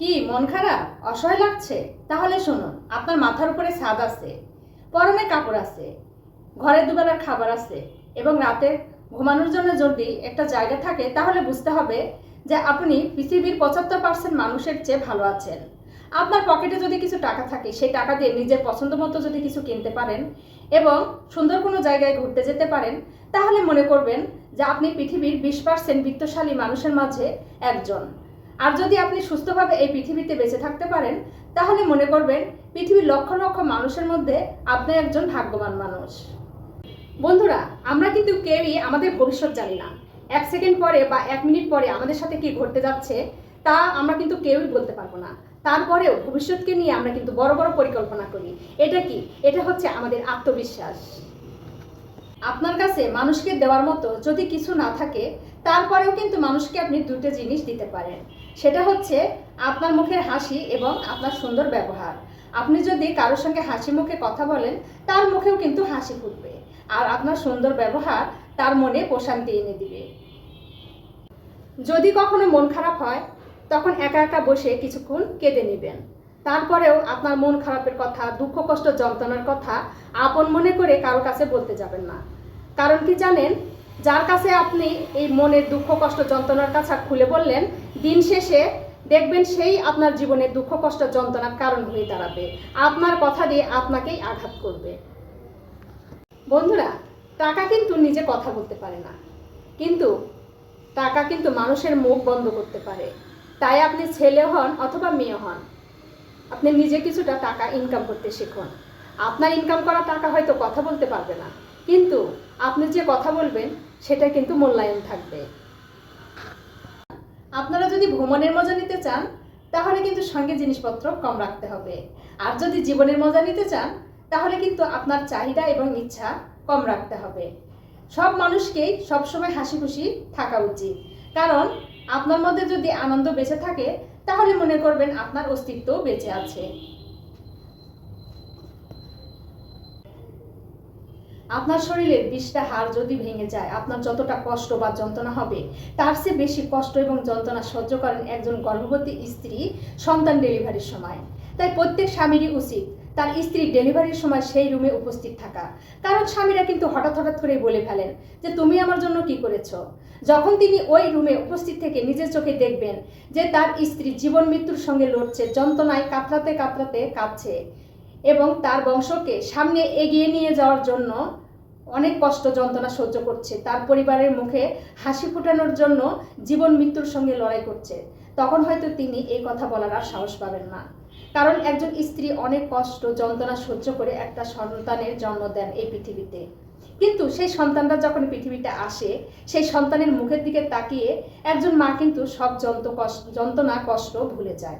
কি, মন খারাপ? অসহায় লাগছে? তাহলে শুনুন, আপনার মাথার উপরে ছাদ আছে, পরনে কাপড় আছে, ঘরে দুবেলার খাবার আছে এবং রাতে ঘুমানোর জন্য যদি একটা জায়গা থাকে, তাহলে বুঝতে হবে যে আপনি পৃথিবীর পঁচাত্তর পার্সেন্ট মানুষের চেয়ে ভালো আছেন। আপনার পকেটে যদি কিছু টাকা থাকে, সেই টাকা দিয়ে নিজের পছন্দ মতো যদি কিছু কিনতে পারেন এবং সুন্দর কোনো জায়গায় ঘুরতে যেতে পারেন, তাহলে মনে করবেন যে আপনি পৃথিবীর বিশ পার্সেন্ট বিত্তশালী মানুষের মাঝে একজন। আর যদি আপনি সুস্থভাবে এই পৃথিবীতে বেঁচে থাকতে পারেন, তাহলে মনে করবেন পৃথিবীর লক্ষ লক্ষ মানুষের মধ্যে আপনি একজন ভাগ্যবান মানুষ। বন্ধুরা, আমরা কিন্তু কেউই আমাদের ভবিষ্যৎ জানি না। এক সেকেন্ড পরে বা এক মিনিট পরে আমাদের সাথে কি ঘটতে যাচ্ছে, তা আমরা কিন্তু কেউই বলতে পারব না। তারপরেও ভবিষ্যৎকে নিয়ে আমরা কিন্তু বড় বড় পরিকল্পনা করি। এটা কি? এটা হচ্ছে আমাদের আত্মবিশ্বাস। আপনার কাছে মানুষকে দেওয়ার মতো যদি কিছু না থাকে, তারপরেও কিন্তু মানুষকে আপনি দুটো জিনিস দিতে পারেন। সেটা হচ্ছে আপনার মুখের হাসি এবং আপনার সুন্দর ব্যবহার। আপনি যদি কারোর সঙ্গে হাসি মুখে কথা বলেন, তার মুখেও কিন্তু হাসি ফুটবে। আর আপনার সুন্দর ব্যবহার তার মনে প্রশান্তি এনে দিবে। যদি কখনো মন খারাপ হয়, তখন একা একা বসে কিছুক্ষণ কেঁদে নেবেন। তারপরেও আপনার মন খারাপের কথা, দুঃখ কষ্ট, যন্ত্রণার কথা আপন মনে করে কারও কাছে বলতে যাবেন না। কারণ কি জানেন? যার কাছে আপনি এই মনের দুঃখ, কষ্ট, যন্ত্রণার কথা খুলে বললেন, দিন শেষে দেখবেন সেই আপনার জীবনের দুঃখ, কষ্ট, যন্ত্রণার কারণ হয়ে দাঁড়াবে। আপনার কথা দিয়ে আপনাকেই আঘাত করবে। বন্ধুরা, টাকা কিন্তু নিজে কথা বলতে পারে না। কিন্তু টাকা কিন্তু মানুষের মুখ বন্ধ করতে পারে। তাই আপনি ছেলে হন অথবা মেয়ে হন, আপনি নিজে কিছুটা টাকা ইনকাম করতে শিখুন। আপনার ইনকাম করা টাকা হয়তো কথা বলতে পারবে না। কিন্তু আপনি যে কথা বলবেন, সেটা কিন্তু মূল্যায়ন থাকবে। আপনারা যদি ভ্রমণের মজা নিতে চান, তাহলে কিন্তু সঙ্গে জিনিসপত্র কম রাখতে হবে। আর যদি জীবনের মজা নিতে চান, তাহলে কিন্তু আপনার চাহিদা এবং ইচ্ছা কম রাখতে হবে। সব মানুষকেই সবসময় হাসি খুশি থাকা উচিত। কারণ আপনার মধ্যে যদি আনন্দ বেঁচে থাকে, তাহলে মনে করবেন আপনার অস্তিত্ব বেঁচে আছে। আপনার শরীরের বিষটা হাড় যদি ভেঙে যায়, আপনার যতটা কষ্ট বা যন্ত্রণা হবে, তার চেয়ে বেশি কষ্ট এবং যন্ত্রণা সহ্য করেন একজন গর্ভবতী স্ত্রী সন্তান ডেলিভারির সময়। তাই প্রত্যেক স্বামীরই উচিত তার স্ত্রী ডেলিভারির সময় সেই রুমে উপস্থিত থাকা। কারণ স্বামীরা কিন্তু হঠাৎ হঠাৎ করে বলে ফেলেন যে, তুমি আমার জন্য কি করেছ? যখন তিনি ওই রুমে উপস্থিত থেকে নিজের চোখে দেখবেন যে, তার স্ত্রী জীবন মৃত্যুর সঙ্গে লড়ছে, যন্ত্রণায় কাতরাতে কাতরাতে কাঁদছে। এবং তার বংশকে সামনে এগিয়ে নিয়ে যাওয়ার জন্য অনেক কষ্ট, যন্ত্রণা সহ্য করছে। তার পরিবারের মুখে হাসি ফোটানোর জন্য জীবন মৃত্যুর সঙ্গে লড়াই করছে। তখন হয়তো তিনি এই কথা বলার আর সাহস পাবেন না। কারণ একজন স্ত্রী অনেক কষ্ট, যন্ত্রণা সহ্য করে একটা সন্তানের জন্ম দেন এই পৃথিবীতে। কিন্তু সেই সন্তানরা যখন পৃথিবীতে আসে, সেই সন্তানের মুখের দিকে তাকিয়ে একজন মা কিন্তু সব যন্ত্র কষ্ট যন্ত্রণা, কষ্ট ভুলে যায়।